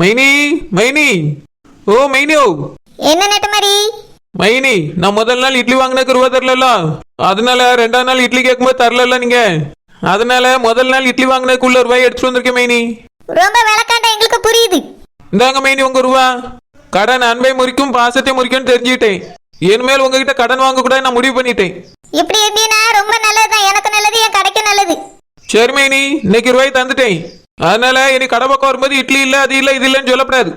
மைனி மைனி. ஓ மைனியோ. என்ன நட்டு மாதிரி மைனி நான் முதல் நாள் இட்லி வாங்கினக்கு ரூபா தரல அதனால ரெண்டாவது நாள் இட்லி கேட்கும்போது தரல நீங்க. அதனால முதல் நாள் இட்லி வாங்கினதுக்குள்ள ரூபாய் எடுத்துட்டு வந்திருக்கேன் மைனி. ரொம்ப விளக்காண்ட எங்களுக்கு புரியுது. இந்தாங்க மைனி உங்க ரூபா. கடன் அன்பை முறிக்கும் பாசத்தை முறிக்கும்னு தெரிஞ்சுக்கிட்டேன். இனிமேல் உங்ககிட்ட கடன் வாங்க கூட நான் முடிவு பண்ணிட்டேன். இப்படி இருந்தீங்கன்னா ரொம்ப நல்லதுதான். எனக்கு நல்லது என் கடைக்கு நல்லது. சரி மைனி. இன்னைக்கு ரூபாய் தந்துட்டேன். அதனால இனி கடை பக்கம் வரும்போது இட்லி இல்ல அது இல்ல இது இல்லைன்னு சொல்லக்கூடாது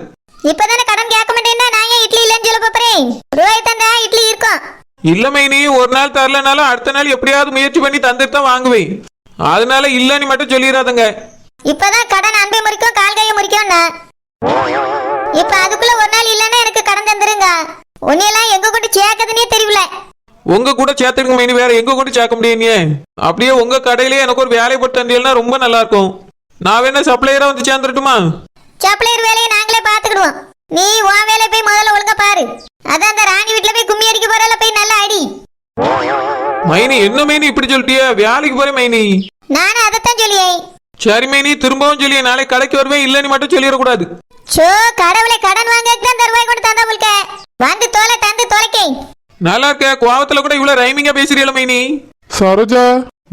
இப்பதானே கடன் கேட்க மாட்டேன்னா நான் ஏன் இட்லி இல்லைன்னு சொல்ல போறேன்? ரூபாய் தந்தா இட்லி இருக்கும். இல்ல மைனி ஒரு நாள் தரலனாலும் அடுத்த நாள் எப்படியாவது முயற்சி பண்ணி தந்துட்டு தான் வாங்குவேன். அதனால இல்லன்னு மட்டும் சொல்லிடாதங்க இப்பதான் கடன் அன்பை முறிக்கும் கால் கையை முறிக்கும்னா. இப்ப அதுக்குள்ள ஒரு நாள் இல்லைன்னா எனக்கு கடன் தந்துருங்க. உன்னையெல்லாம் எங்க கொண்டு சேர்க்கதுன்னே தெரியல. உங்க கூட சேர்த்துடுங்க மைனி வேற எங்க கொண்டு சேர்க்க முடியுங்க அப்படியே உங்க கடையிலேயே எனக்கு ஒரு வேலை போட்டு தந்தீங்கன்னா ரொம்ப நல்லா இருக்கும். நான் வேணா சப்ளையரா வந்து சேர்ந்துட்டுமா சப்ளையர் வேலையை நாங்களே பாத்துக்கிடுவோம் நீ உன் வேலையை போய் முதல்ல ஒழுங்கா பாரு அதான் அந்த ராணி வீட்டுல போய் கும்மி அடிக்க போறல போய் நல்லா அடி மைனி என்ன மைனி இப்படி சொல்லிட்டிய வேலைக்கு போறேன் மைனி நானும் அதைத்தான் சொல்லியேன் சரி மைனி திரும்பவும் சொல்லி நாளைக்கு கடைக்கு வருவேன் இல்லைன்னு மட்டும் சொல்லிடக்கூடாது சோ கடவுளை கடன் வாங்கக்கு தான் தருவாய் கொண்டு தந்தா முழுக்க வந்து தோலை தந்து தொலைக்கை நல்லா இருக்க கோவத்துல கூட இவ்வளவு ரைமிங்கா பேசுறீல மைனி சரோஜா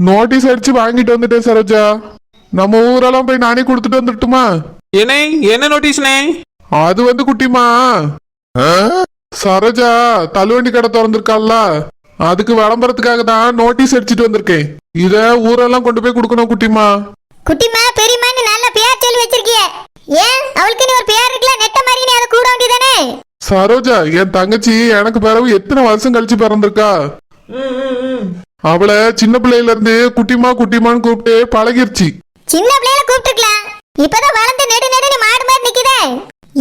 நோட்டீஸ் அடிச்சு வாங்கிட்டு வந்துட்டேன் சரோஜா நம்ம ஊரெல்லாம் போய் நானே கொடுத்துட்டு வந்துட்டுமா? என்னே என்ன நோட்டீஸ்னே அது வந்து குட்டிமா? சரோஜா தள்ளுவண்டி கடை திறந்திருக்கால அதுக்கு விளம்பரத்துக்காக தான் நோட்டீஸ் அடிச்சிட்டு வந்திருக்கேன். இத ஊரெல்லாம் கொண்டு போய் கொடுக்கணும் குட்டிமா. குட்டிமா பெரியம்மான்னு நல்ல பேர் சொல்லி வச்சிருக்கிய. ஏன்? அவளுக்கு நீ ஒரு பேர் இருக்குல்ல நெட்ட மாதிரி நீ அதை கூட வேண்டியதானே? சரோஜா என் தங்கச்சி எனக்கு பிறகு எத்தனை வருஷம் கழிச்சு பிறந்திருக்கா? அவளை சின்ன பிள்ளையில இருந்து குட்டிமா குட்டிமான்னு கூப்பிட்டு பழகிருச்சு. சின்ன பிள்ளையில கூப்பிட்டுக்கலாம் இப்பதான் வளர்ந்து நெடு நெடு நீ மாடு மாதிரி நிக்குதே.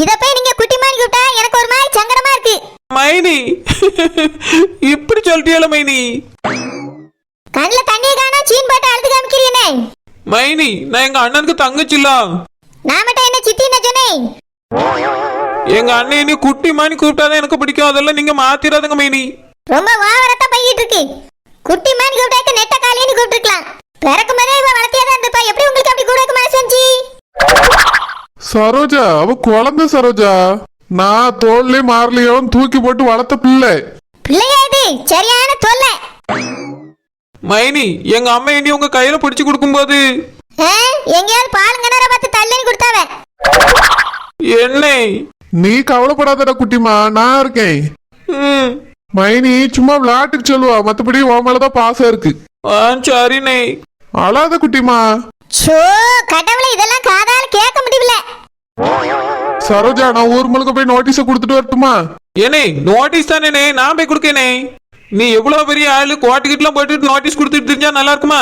இத போய் நீங்க குட்டிமான்னு கூப்பிட்டா எனக்கு ஒரு மாதிரி சங்கடமா இருக்கு. மைனி இப்படி சொல்லிட்டியல மைனி? கண்ணுல தண்ணி காணா சீன் போட்டு அழுது காமிக்கிறீனே. மைனி நான் எங்க அண்ணனுக்கு தங்கச்சில்ல. நான் மட்டும் என்ன சித்தி என்ன சொன்னேன்? எங்க அண்ணன் இனி குட்டி மாணி கூப்பிட்டாதான் எனக்கு பிடிக்கும். அதெல்லாம் நீங்க மாத்திராதுங்க மைனி. ரொம்ப வாவரத்தா பையிட்டு இருக்கு குட்டிமான்னு கூப்பிட்டாக்க நெட்ட காலின்னு கூப்பிட்டுருக்கலாம் பிறக்கும் போதே இவ வளர்த்தியாதான் இருந்திருப்பா எப்படி உங்களுக்கு அப்படி கூட இருக்க மனசு வந்துச்சு சரோஜா அவ குழந்தை சரோஜா. நான் தோல்லே மாறலையோன்னு தூக்கி போட்டு வளர்த்த பிள்ளை. பிள்ளையா இது? சரியான தொல்லை. மைனி எங்க அம்மா இனி உங்க கையில பிடிச்சு கொடுக்கும்போது? ஆ, எங்கேயாவது பால் கிணற பார்த்து தள்ளி கொடுத்தாவ. என்ன? நீ கவலைப்படாதடா குட்டிமா நான் இருக்கேன். ம். மைனி சும்மா விளையாட்டுக்கு சொல்லுவா மத்தபடி உன் மேலதான் பாசம் இருக்கு. ஆ சரிண்ணே. அழாத குட்டிமா. சோ கடவுளை இதெல்லாம் காதால கேட்க முடியல. சரோஜா நான் ஊர் முழுக்க போய் நோட்டீஸ கொடுத்துட்டு வரட்டுமா? ஏனே நோட்டீஸ் தானே நான் போய் கொடுக்கனே. நீ எவ்வளவு பெரிய ஆளு? கோட்டுக்கிட்டுலாம் போயிட்டு நோட்டீஸ் கொடுத்துட்டு தெரிஞ்சா நல்லா இருக்குமா?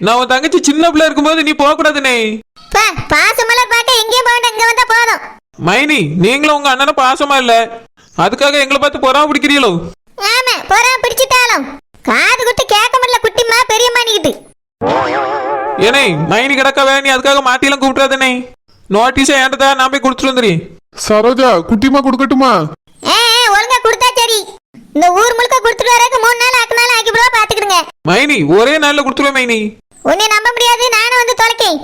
நான் உன் தங்கச்சி சின்ன பிள்ளை இருக்கும்போது நீ போக கூடாதுனே பா பாசமலர் பார்க்க எங்கேயும் போக வேண்டாம் இங்க வந்தா போதும். மைனி நீங்களும் உங்க அண்ணனை பாசமா இல்ல? அதுக்காக எங்களை பார்த்து பொறாம பிடிக்கிறீங்களோ? ஆமா போறா பிடிச்சிட்டாலும். காது குட்டு கேட்க முடியல குட்டிமா பெரியம்மா நிக்கிட்டு. ஏனே மைனி கிடக்கவே நீ அதுக்காக மாத்தியெல்லாம் கூப்பிடாதனே நோட்டீஸை ஏன்டதா நான் போய் கொடுத்துட்டு சரோஜா குட்டிமா கொடுக்கட்டுமா? ஏ ஏ, ஒழுங்கா கொடுத்தா சரி. இந்த ஊர் முழுக்க கொடுத்துட்டு வரக்கு மூணு நாள் ஆக்கு நாள் ஆக்கி போடுவா பாத்துக்கிடுங்க. மைனி ஒரே நாள்ல கொடுத்துருவேன் மைனி. உன்னை நம்ப முடியாது நானும் வந்து தொலைக்கேன்.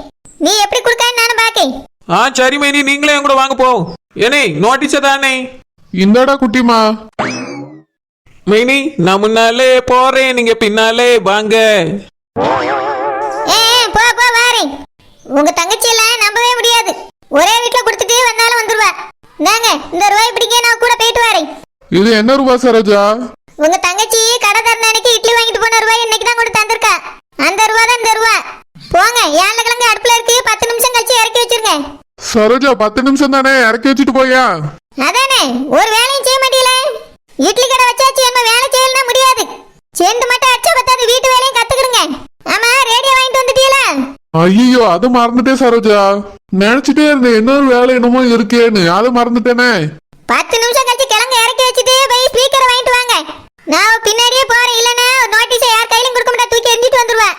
நீ எப்படி கொடுக்கான்னு நானும் பாக்கேன். ஆ சரி மைனி நீங்களே என் கூட வாங்க போ. ஏனே நோட்டீஸை தானே? இந்தாடா குட்டிமா மைனி நான் முன்னாலே போறேன் நீங்க பின்னாலே வாங்க. உங்க தங்கச்சி எல்லாம் நம்பவே முடியாது. ஒரே வீட்ல கொடுத்துட்டு வந்தாலும் வந்துருவா. நாங்க இந்த ரூபாய் பிடிக்க நான் கூட போயிட்டு வரேன். இது என்ன ரூபா சரோஜா? உங்க தங்கச்சி கடை திறந்த அன்னைக்கு இட்லி வாங்கிட்டு போன ரூபாய் இன்னைக்கு தான் கொண்டு தந்திருக்கா. அந்த ரூபா தான் இந்த ரூபா. போங்க ஏழை கிழங்கு அடுப்புல இருக்கு பத்து நிமிஷம் கழிச்சு இறக்கி வச்சிருங்க. சரோஜா பத்து நிமிஷம் தானே? இறக்கி வச்சுட்டு போயா? அதானே ஒரு வேலையும் செய்ய மாட்டீல இட்லி கடை வச்சாச்சு என்ன வேலை செய்யலனா முடியாது. செண்டு மட்டும் அடிச்சா பத்தாது வீட்டு வேலையும் கத்துக்கிடுங்க ஆமா ரேடியோ வாங்கிட்டு வந்துட்டீங்களா ஐயோ அது மறந்துட்டேன் சரோஜா. நினைச்சிட்டே இருந்தேன் இன்னொரு வேலை என்னமோ இருக்கேன்னு. அது மறந்துட்டேனே. பத்து நிமிஷம் கழிச்சு கிழங்கு இறக்கி வச்சுட்டு போய் ஸ்பீக்கரை வாங்கிட்டு வாங்க. நான் பின்னாடியே போறேன் இல்லைன்னா நோட்டீஸை யார் கையிலும் கொடுக்க மாட்டா தூக்கி எரிஞ்சிட்டு வந்துருவேன்.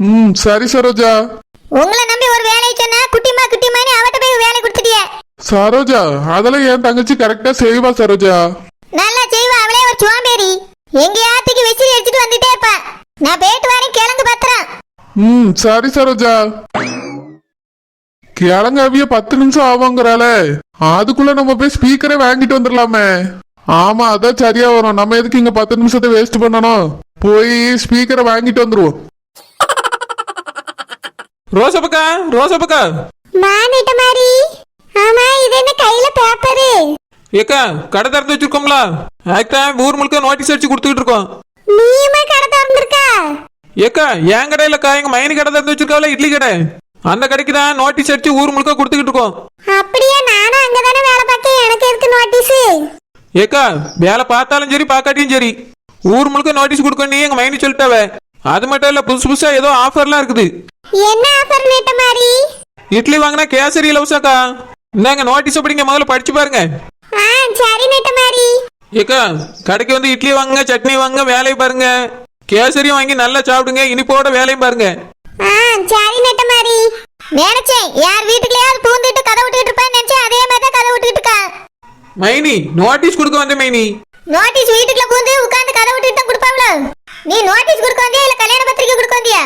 ம் சரி சரோஜா. உங்களை நம்பி ஒரு வேலையை சொன்னா குட்டிமா குட்டிமான்னு அவட்ட போய் வேலை கொடுத்துட்டியே. சரோஜா அதெல்லாம் என் தங்கச்சி கரெக்டா செய்வா சரோஜா. நல்லா செய்வா அவளே ஒரு சோம்பேறி எங்கேயாத்துக்கு வெச்சிரி அடிச்சிட்டு வந்துட்டே இருப்பா நான் போயிட்டு வரேன் கிழங்கு பத்திரம் ம் சரி சரோஜா. கிழங்கு அவிய பத்து நிமிஷம் ஆகுங்கிறாளே அதுக்குள்ள நம்ம போய் ஸ்பீக்கரே வாங்கிட்டு வந்துடலாமே. ஆமா அதான் சரியா வரும். நம்ம எதுக்கு இங்க பத்து நிமிஷத்தை வேஸ்ட் பண்ணணும்? போய் ஸ்பீக்கரை வாங்கிட்டு வந்துருவோம். ரோசப்பக்கா ரோசப்பக்கா. மானிட்ட மாதிரி ஆமா இது என்ன கையில பேப்பரு ஏக்கா கடை திறந்து வச்சிருக்கோம்ல. ஆக்டா ஊர் முழுக்க நோட்டீஸ் அடிச்சு கொடுத்துக்கிட்டு இருக்கோம். நீயுமா கடை திறந்திருக்கா ஏக்கா என் கடையிலக்கா எங்க மைனி கடை திறந்து வச்சிருக்காவில இட்லி கடை. அந்த கடைக்கு தான் நோட்டீஸ் அடிச்சு ஊர் முழுக்க கொடுத்துக்கிட்டு இருக்கோம். அப்படியே நானும் அங்கதானே வேலை பார்க்கேன் எனக்கு எதுக்கு நோட்டீஸ் ஏக்கா வேலை பார்த்தாலும் சரி பார்க்காட்டியும் சரி. ஊர் முழுக்க நோட்டீஸ் கொடுக்கணும் எங்க மைனி சொல்லிட்டாவ. அது மட்டும் இல்ல புதுசு புதுசா ஏதோ ஆஃபர்லாம் இருக்குது. என்ன ஆஃபர் நேட்ட மாதிரி? இட்லி வாங்கினா கேசரி இலவசக்கா இந்தாங்க நோட்டீஸ் படிங்க முதல்ல படிச்சு பாருங்க. ஆ சரி நேட்ட மாதிரி. ஏக்கா கடைக்கு வந்து இட்லி வாங்குங்க சட்னி வாங்குங்க வேலையை பாருங்க. கேசரியும் வாங்கி நல்லா சாப்பிடுங்க இனிப்போட வேலையும் பாருங்க. ஆ சரி நேட்ட மாதிரி நினைச்சேன் யார் வீட்டுக்குள்ளயாவது பூந்துட்டு கதை விட்டுட்டு இருப்பேன்னு நினைச்சேன் அதே மாதிரி தான் கதை விட்டுட்டு இருக்கா. மைனி நோட்டீஸ் கொடுக்க வந்த மைனி. நோட்டீஸ் வீட்டுக்குள்ள பூந்து உட்கார்ந்து கதை விட்டுட்டு தான் கொடுப்பாங்கள நீ நோட்டீஸ் கொடுக்க வந்தியா இல்ல கல்யாண பத்திரிக்கை கொடுக்க வந்தியா?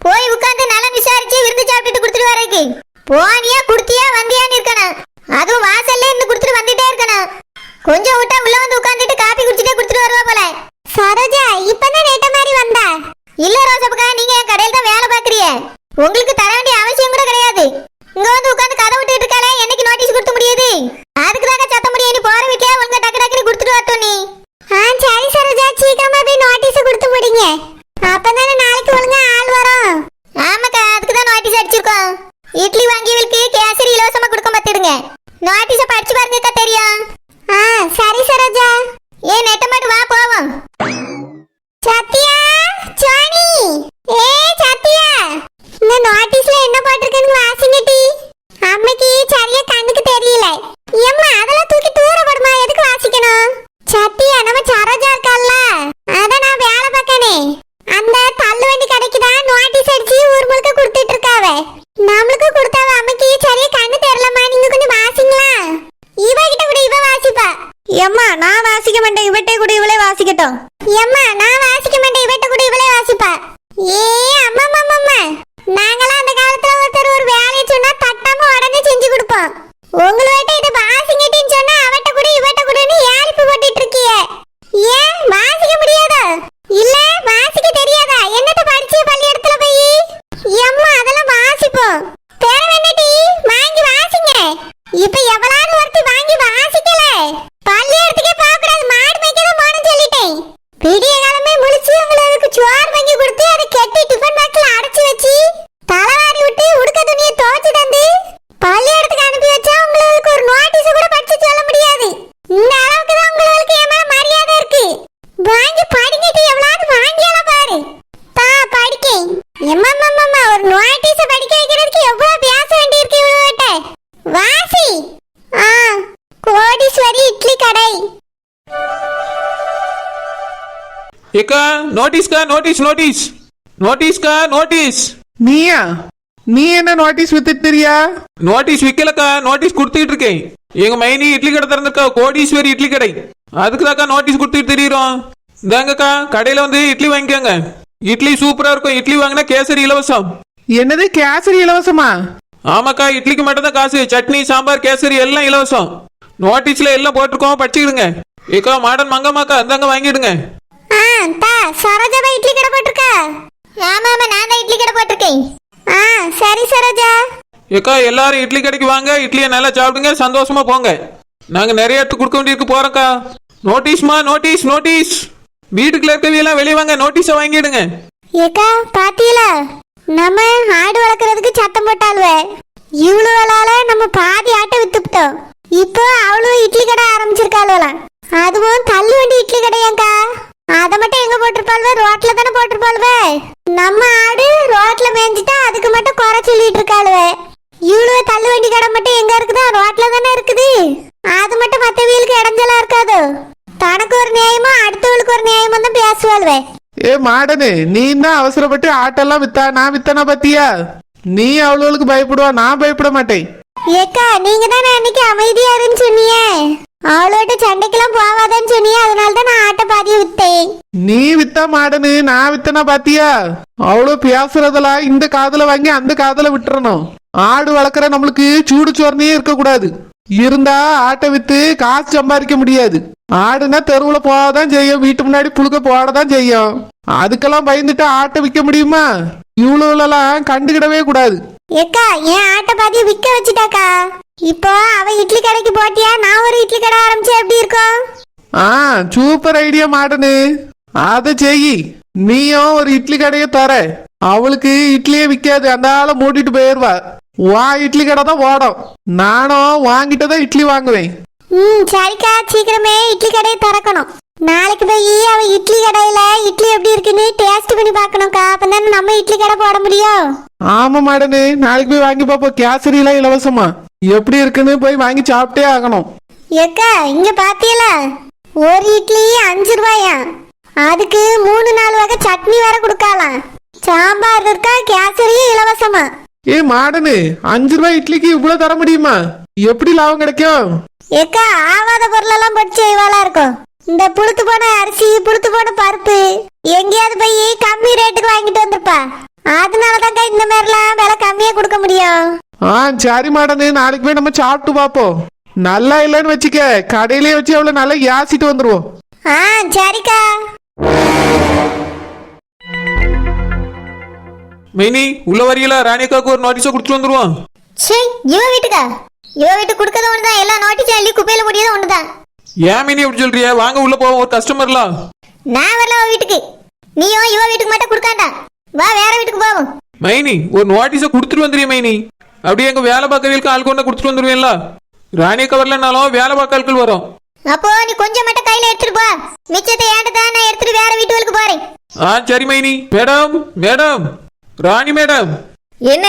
போய் உட்கார்ந்து நல்லா விசாரிச்சு விருந்து சாப்பிட்டுட்டு கொடுத்துட்டு வரக்கு போனியா குடுத்தியா வந்தியான்னு இருக்கணும். அதுவும் வாசல்ல இருந்து கொடுத்துட்டு வந்துட்டே இருக்கணும். கொஞ்சம் விட்டா உள்ள வந்து உட்கார்ந்துட்டு காப்பி குடிச்சிட்டே கொடுத்துட்டு வருவா போல. சரோஜா இப்பதான் நேட்ட மாதிரி வந்தா இல்ல ரோசப்பக்கா நீங்க என் கடையில தான் வேலை பாக்குறீங்க உங்களுக்கு தர வேண்டிய அவசியம் கூட கிடையாது இங்க வந்து உட்கார்ந்து கதை விட்டுட்டு இருக்காளே என்னைக்கு நோட்டீஸ் கொடுக்க முடியுது அதுக்கு தாங்க சத்த முடியும் நீ போற வீட்லயே ஒழுங்கா டக்கு டக்குன்னு கொடுத்துட்டு வரட்டும் நீ ஆ சரி சரோஜா சீக்கிரமா போய் நோட்டீஸ் கொடுத்து முடிங்க அப்பதானே நாளைக்கு ஒழுங்கா ஆள் வரும் ஆமாக்கா அதுக்கு தான் நோட்டீஸ் அடிச்சிருக்கோம் இட்லி வாங்கியவளுக்கு கேசரி இலவசமா கொடுக்க மாத்திடுங்க நோட்டீஸ படிச்சு பாருங்கக்கா தெரியும் ஆ சரி சரோஜா ஏ நெட்டமாட்டு வா போவோம் சத்யா சோனி ஏ சத்யா இந்த நோட்டீஸ்ல என்ன போட்டிருக்குன்னு வாசிங்கடி அம்மைக்கு சரியா கண்ணுக்கு தெரியல ஏம்மா அதெல்லாம் தூக்கி தூர போடுமா எதுக்கு வாசிக்கணும் சத்யா நம்ம சரோஜா இருக்கல்ல அதான் நான் வேலை பார்க்கனே அந்த தள்ளு வண்டி கடைக்கு தான் நோட்டீஸ் அடிச்சு ஊர் முழுக்க கொடுத்துட்டு இருக்காவ நம்மளுக்கு கொடுத்தாவ அம்மைக்கு சரியா கண்ணு தெரியலம்மா நீங்க கொஞ்சம் வாசிங்களா இவ கிட்ட கூட இவ வாசிப்பா எம்மா நான் வாசிக்க மாட்டேன் இவட்டே கூட இவளே வாசிக்கட்டும் எம்மா நான் வாசிக்க மாட்டேன் இவட்ட கூட இவளே வாசிப்பா ஏ நோட்டீஸ் நோட்டீஸ் நோட்டீஸ்க்கா நோட்டீஸ் நீயா? நீ என்ன நோட்டீஸ் வித்துட்டு தெரியா நோட்டீஸ் விக்கலக்கா நோட்டீஸ் கொடுத்துட்டு இருக்கேன் எங்க மைனி இட்லி கடை திறந்திருக்கா கோடீஸ்வரி இட்லி கடை. அதுக்கு தாக்கா நோட்டீஸ் கொடுத்துட்டு தெரியுறோம். இந்தாங்கக்கா கடையில வந்து இட்லி வாங்கிக்கோங்க. இட்லி சூப்பரா இருக்கும். இட்லி வாங்கினா கேசரி இலவசம். என்னது கேசரி இலவசமா? ஆமாக்கா இட்லிக்கு மட்டும் தான் காசு. சட்னி சாம்பார் கேசரி எல்லாம் இலவசம். நோட்டீஸ்ல எல்லாம் போட்டிருக்கோம் படிச்சுக்கிடுங்க. ஏக்கா மாடன் மங்கம்மாக்கா இந்தாங்க வாங்கிடுங்க. ஆ தா சரோஜாவா இட்லி கடை போட்டிருக்கா? ஆமா ஆமா நான் தான் இட்லி கடை போட்டிருக்கேன். ஆ சரி சரோஜா. ஏக்கா எல்லாரும் இட்லி கடைக்கு வாங்க இட்லியை நல்லா சாப்பிடுங்க சந்தோஷமா போங்க. நாங்க நிறைய இடத்துக்கு கொடுக்க வேண்டியிருக்கு போறோம்க்கா. நோட்டீஸ்மா நோட்டீஸ் நோட்டீஸ். வீட்டுக்குள்ள இருக்கவையெல்லாம் வெளியே வாங்க நோட்டீஸை வாங்கிடுங்க. ஏக்கா பாத்தீங்களா? நம்ம ஆடு வளர்க்கறதுக்கு சத்தம் போட்டாளுவே. இவ்வளவுளால நம்ம பாதி ஆட்டை வித்துப்பிட்டோம். இப்போ அவளும் இட்லி கடை ஆரம்பிச்சிருக்காளுவலாம். அதுவும் தள்ளு வண்டி இட்லி கடையாக்கா அதை மட்டும் எங்க போட்டிருப்பாள்வே? ரோட்ல தானே போட்டிருப்பாள்வே? நம்ம ஆடு ரோட்ல மேய்ஞ்சிட்டா அதுக்கு மட்டும் குறை சொல்லிட்டு இருக்காளுவே. இவ்வளவு தள்ளு வண்டி கடை மட்டும் எங்க இருக்குதா? ரோட்ல தானே இருக்குது. அது மட்டும் மத்தவங்களுக்கு இடைஞ்சலா இருக்காது? தனக்கு ஒரு நியாயமும் அடுத்தவளுக்கு ஒரு நியாயமும் தான் பேசுவாள்வே. ஏ மாடனு நீ தான் அவசரப்பட்டு ஆட்டெல்லாம் வித்தா நான் வித்தனா பத்தியா? நீ அவ்வளவுக்கு பயப்படுவா நான் பயப்பட மாட்டேன். ஏக்கா நீங்க தானே அன்னைக்கு அமைதியா இருன்னு சொன்னீங்க? அவளோட சண்டைக்கெல்லாம் போவாதன்னு சொன்னீங்க அதனால தான் நான் ஆட்ட பாதியை வித்தேன். நீ வித்தா மாடனு நான் வித்தனா பாத்தியா? அவ்வளவு பேசுறதெல்லாம் இந்த காதுல வாங்கி அந்த காதுல விட்டுறணும். ஆடு வளர்க்குற நம்மளுக்கு சூடு சோர்னையே இருக்க கூடாது இருந்தா ஆட்டை வித்து காசு சம்பாதிக்க முடியாது. ஆடுனா தெருவுல போகதான் செய்யும் வீட்டு முன்னாடி புழுக்க போடதான் செய்யும். அதுக்கெல்லாம் பயந்துட்டு ஆட்டை விற்க முடியுமா? இவ்வளவுலாம் கண்டுக்கிடவே கூடாது. ஏக்கா என் ஆட்டை பாதி விக்க வச்சுட்டாக்கா? இப்போ அவ இட்லி கடைக்கு போட்டியா? நான் ஒரு இட்லி கடை ஆரம்பிச்சா எப்படி இருக்கும்? ஆ சூப்பர் ஐடியா மாடனு. அதை செய் நீயும் ஒரு இட்லி கடையை தர. அவளுக்கு இட்லியே விற்காது அந்த ஆளை மூடிட்டு போயிடுவா வா இட்லி கடை தான் ஓடும். நானும் வாங்கிட்டு தான் இட்லி வாங்குவேன். ம் சரிக்கா. சீக்கிரமே இட்லி கடையை திறக்கணும். நாளைக்கு போய் அவ இட்லி கடையில இட்லி எப்படி இருக்குன்னு டேஸ்ட் பண்ணி பார்க்கணும்க்கா. அப்பதானே நம்ம இட்லி கடை போட முடியும். ஆமா மாடனு. நாளைக்கு போய் வாங்கி பார்ப்போம். கேசரிலாம் இலவசமா. எப்படி இருக்குன்னு போய் வாங்கி சாப்பிட்டே ஆகணும். ஏக்கா இங்க பாத்தியல? ஒரு இட்லி அஞ்சு ரூபாயா? அதுக்கு மூணு நாலு வகை சட்னி வேற கொடுக்கலாம் சாம்பார் இருக்கா கேசரியும் இலவசமா? ஏ மாடனு அஞ்சு ரூபாய் இட்லிக்கு இவ்வளவு தர முடியுமா? எப்படி லாபம் கிடைக்கும்? ஏக்கா ஆவாத பொருளெல்லாம் போட்டு செய்வாளா இருக்கும். இந்த புளுத்து போன அரிசி புளுத்து போன பருப்பு எங்கேயாவது போய் கம்மி ரேட்டுக்கு வாங்கிட்டு வந்திருப்பா. அதனாலதான்க்கா இந்த மாதிரிலாம் விலை கம்மியா கொடுக்க முடியும். ஆ சரி மாடனு நாளைக்கு போய் நம்ம சாப்பிட்டு பார்ப்போம். நல்லா இல்லைன்னு வச்சுக்க கடையிலேயே வச்சு அவளை நல்லா ஏசிட்டு வந்துருவோம். ஆ சரிக்கா. மைனி உள்ள வரையில ராணியக்காவுக்கு ஒரு நோட்டீஸை கொடுத்துட்டு வந்துருவோம் சே இவ வீட்டுக்கா? இவ வீட்டுக்கு கொடுக்கறது ஒண்ணுதான் எல்லா நோட்டீஸ் அள்ளி குப்பையில முடியது ஒண்ணுதான். ஏன் மைனி அப்படி சொல்றிய? வாங்க உள்ள போவோம் ஒரு கஸ்டமர்லாம் நான் வரல அவ வீட்டுக்கு. நீயும் இவ வீட்டுக்கு மட்டும் கொடுக்காண்டா. வா வேற வீட்டுக்கு போவோம். மைனி ஒரு நோட்டீஸை கொடுத்துட்டு வந்துடுறிய மைனி. அப்படியே எங்க வேலை பார்க்கறவங்களுக்கு ஆள் கொண்டு கொடுத்துட்டு வந்துருவேன்ல? ராணியக்கா வரலனாலும் வேலை பார்க்க ஆட்கள் வரும். அப்போ நீ கொஞ்சம் மட்டும் கையில எடுத்துட்டு போ. மிச்சத்தை ஏன்ட்டு தான் நான் எடுத்துட்டு வேற வீட்டுக்கு போறேன். ஆ சரி மைனி. Madam madam. ராணி மேடம். என்ன?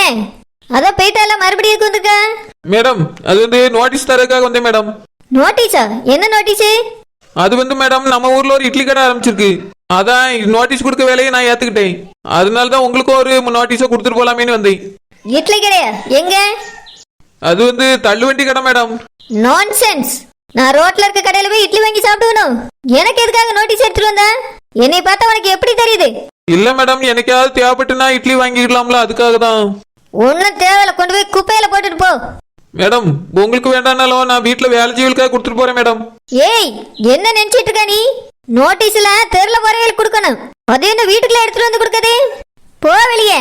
அதான் போயிட்டால மறுபடியும் இருக்கு வந்துருக்க? மேடம் அது வந்து நோட்டீஸ் தரதுக்காக வந்தேன் மேடம். நோட்டீஸா என்ன நோட்டீஸ் அது வந்து மேடம் நம்ம ஊர்ல ஒரு இட்லி கடை ஆரம்பிச்சிருக்கு. அதான் நோட்டீஸ் கொடுக்க வேலையை நான் ஏத்துக்கிட்டேன். அதனால தான் உங்களுக்கும் ஒரு நோட்டீஸை கொடுத்துட்டு போலாமேன்னு வந்தேன். இட்லி கடையா எங்க? அது வந்து தள்ளுவண்டி கடை மேடம். நான்சென்ஸ் நான் ரோட்ல இருக்க கடையில போய் இட்லி வாங்கி சாப்பிடுவணும் எனக்கு எதுக்காக நோட்டீஸ் எடுத்துட்டு வந்த? என்னை பார்த்தா உனக்கு எப்படி தெரியுது? இல்ல மேடம். எனக்காவது தேவைப்பட்டுனா இட்லி வாங்கிக்கலாம்ல. அதுக்காக தான். ஒன்னும் தேவையில்ல. கொண்டு போய் குப்பையில போட்டுட்டு போ. மேடம் உங்களுக்கு வேண்டாம்னாலும் நான் வீட்டுல வேலை செய்வலுக்காக கொடுத்துட்டு போறேன் மேடம். ஏய் என்ன நினைச்சிட்டு இருக்க நீ? நோட்டீஸ்ல தெருல போறவங்களுக்கு கொடுக்கணும். அது என்ன வீட்டுக்குள்ள எடுத்துட்டு வந்து கொடுக்கதே? போ வெளியே.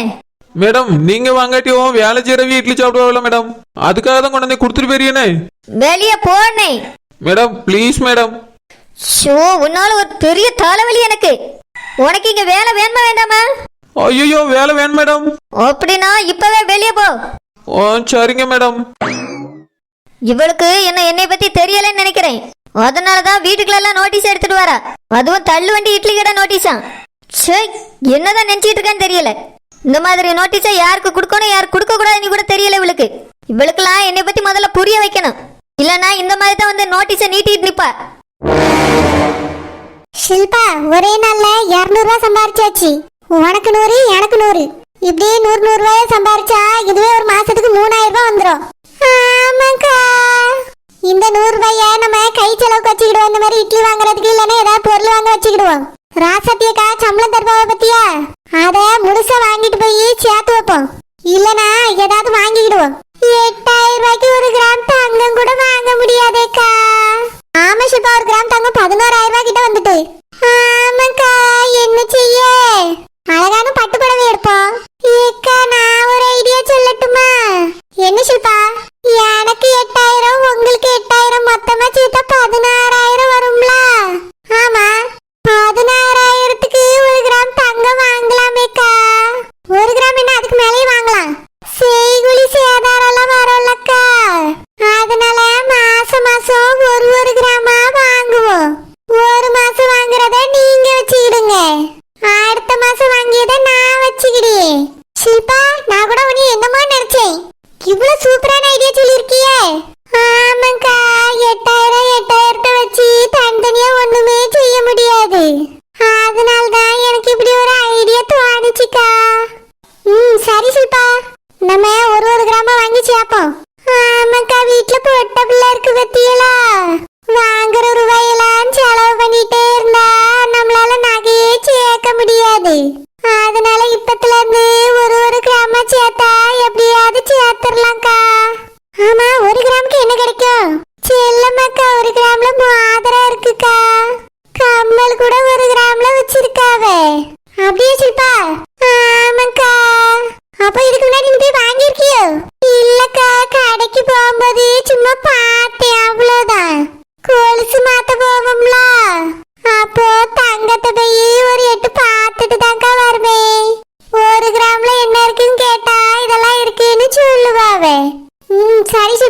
மேடம் நீங்க வாங்காட்டியும் வேலை செய்யறவி இட்லி சாப்பிடுவாங்களா மேடம். அதுக்காக தான் கொண்டு வந்து கொடுத்துட்டு போறியனே வெளியே போனே. Madam please madam. ஷோ உன்னால ஒரு பெரிய தலைவலி எனக்கு. உனக்கு இங்க வேலை வேணுமா வேண்டாமா? ஐயோ வேலை வேணும் மேடம். அப்படின்னா இப்பவே வெளியே போ. ஓ சரிங்க மேடம். இவளுக்கு என்ன என்னை பத்தி தெரியலன்னு நினைக்கிறேன். அதனாலதான் வீட்டுக்குள்ள எல்லாம் நோட்டீஸ் எடுத்துட்டு வரா. அதுவும் தள்ளு வண்டி இட்லி கடை நோட்டீஸா ச்சே என்னதான் நினைச்சிட்டு இருக்கான்னு தெரியல. இந்த மாதிரி நோட்டீஸை யாருக்கு கொடுக்கணும் யாருக்கு கொடுக்க கூடாதுன்னு கூட தெரியல இவளுக்கு. இவளுக்கெல்லாம் என்னை பத்தி முதல்ல புரிய வைக்கணும். இல்லனா இந்த மாதிரி தான் வந்து நோட்டீஸை நீட்டிட்டு நிப்பா ஷில்பா ஒரே நாள்ல இருநூறுவா சம்பாரிச்சாச்சு. உனக்கு நூறு எனக்கு நூறு. இப்படியே நூறு நூறு ரூபாய சம்பாரிச்சா இதுவே ஒரு மாசத்துக்கு மூணாயிரம் ரூபாய் வந்துடும் ஆமாக்கா. இந்த நூறு ரூபாய நம்ம கை செலவுக்கு வச்சுக்கிடுவோம். இந்த மாதிரி இட்லி வாங்குறதுக்கு இல்லைன்னா ஏதாவது பொருள் வாங்க வச்சுக்கிடுவோம். ராசத்தியக்கா சம்பளம் தருவாவை பத்தியா? அத முழுசா வாங்கிட்டு போய் சேர்த்து வைப்போம். இல்லனா ஏதாவது வாங்கிக்கிடுவோம். எட்டாயிரம் ரூபாய்க்கு ஒரு கிராம் தங்கம் கூட வாங்க முடியாதேக்கா. ஆமா ஷில்பா ஒரு கிராம் தங்கம் பதினோராயிரம் ரூபாய் கிட்ட வந்துட்டு. ஆமாக்கா என்ன செய்ய? அழகான பட்டு புடவை எடுப்போம்.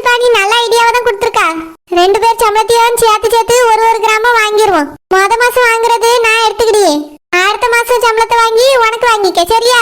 பாட்டி நல்ல ஐடியாவை தான் கொடுத்துருக்கா. ரெண்டு பேர் சம்பளத்தையும் சேர்த்து சேர்த்து ஒரு ஒரு கிராமம் வாங்கிடுவோம் மொத மாசம் வாங்குறது நான் எடுத்துக்கிட்டே அடுத்த மாசம் சம்பளத்தை வாங்கி உனக்கு வாங்கிக்க சரியா?